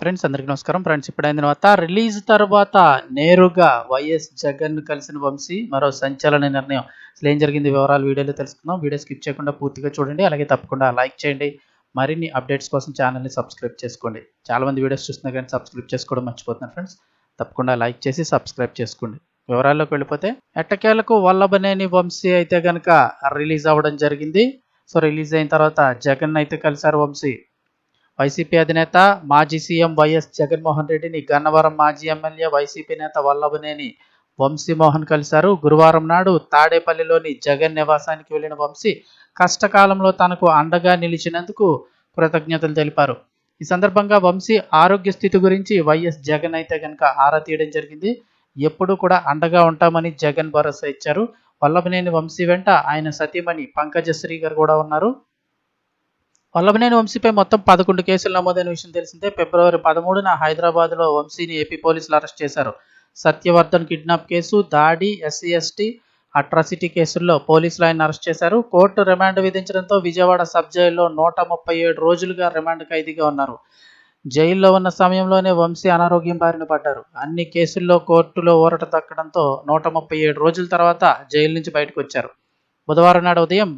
Friends అందరికీ నమస్కారం. Friends ఇప్పుడు అయిన తర్వాత రిలీజ్ తర్వాత నేరుగా వైఎస్ జగన్ కలిసిన వంశీ మరో సంచలన నిర్ణయం. అసలు ఏం జరిగింది? వివరాలు వీడియోలో తెలుసుకుందాం. వీడియో స్కిప్ చేయకుండా పూర్తిగా చూడండి. అలాగే తప్పకుండా లైక్ చేయండి. మరిన్ని అప్డేట్స్ కోసం ఛానల్ని సబ్స్క్రైబ్ చేసుకోండి. చాలా మంది వీడియోస్ చూస్తున్నా కానీ సబ్స్క్రైబ్ చేసుకోవడం మర్చిపోతున్నారు ఫ్రెండ్స్. తప్పకుండా లైక్ చేసి సబ్స్క్రైబ్ చేసుకోండి. వివరాల్లోకి వెళ్ళిపోతే ఎట్టకేలకు వల్లభనేని వంశీ అయితే కనుక రిలీజ్ అవ్వడం జరిగింది. సో రిలీజ్ అయిన తర్వాత జగన్ అయితే కలిసారు వంశీ. వైసీపీ అధినేత మాజీ సీఎం వైఎస్ జగన్మోహన్ రెడ్డిని గన్నవరం మాజీ ఎమ్మెల్యే వైసీపీ నేత వల్లభనేని వంశీమోహన్ కలిశారు. గురువారం నాడు తాడేపల్లిలోని జగన్ నివాసానికి వెళ్ళిన వంశీ కష్టకాలంలో తనకు అండగా నిలిచినందుకు కృతజ్ఞతలు తెలిపారు. ఈ సందర్భంగా వంశీ ఆరోగ్య స్థితి గురించి వైఎస్ జగన్ అయితే కనుక ఆరా తీయడం జరిగింది. ఎప్పుడూ కూడా అండగా ఉంటామని జగన్ భరోసా ఇచ్చారు. వల్లభనేని వంశీ వెంట ఆయన సతీమణి పంకజశ్రీ గారు కూడా ఉన్నారు. వల్లభనేని వంశీపై మొత్తం పదకొండు కేసులు నమోదైన విషయం తెలిసిందే. ఫిబ్రవరి పదమూడున హైదరాబాద్లో వంశీని ఏపీ పోలీసులు అరెస్ట్ చేశారు. సత్యవర్ధన్ కిడ్నాప్ కేసు దాడి ఎస్సీ ఎస్టీ అట్రాసిటీ కేసుల్లో పోలీసులు ఆయన అరెస్ట్ చేశారు. కోర్టు రిమాండ్ విధించడంతో విజయవాడ సబ్ జైల్లో నూట ముప్పై ఏడు రోజులుగా రిమాండ్ ఖైదీగా ఉన్నారు. జైల్లో ఉన్న సమయంలోనే వంశీ అనారోగ్యం బారిన పడ్డారు. అన్ని కేసుల్లో కోర్టులో ఊరట దక్కడంతో నూట ముప్పై ఏడు రోజుల తర్వాత జైలు నుంచి బయటకు వచ్చారు. బుధవారం నాడు ఉదయం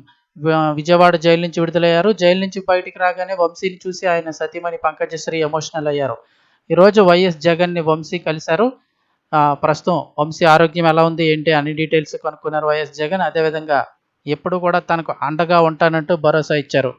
విజయవాడ జైలు నుంచి విడుదలయ్యారు. జైలు నుంచి బయటికి రాగానే వంశీని చూసి ఆయన సతీమణి పంకజశ్రీ ఎమోషనల్ అయ్యారు. ఈరోజు వైఎస్ జగన్ని వంశీ కలిశారు. ప్రస్తుతం వంశీ ఆరోగ్యం ఎలా ఉంది ఏంటి అన్ని డీటెయిల్స్ కనుక్కున్నారు వైఎస్ జగన్. అదేవిధంగా ఎప్పుడు కూడా తనకు అండగా ఉంటానంటూ భరోసా ఇచ్చారు.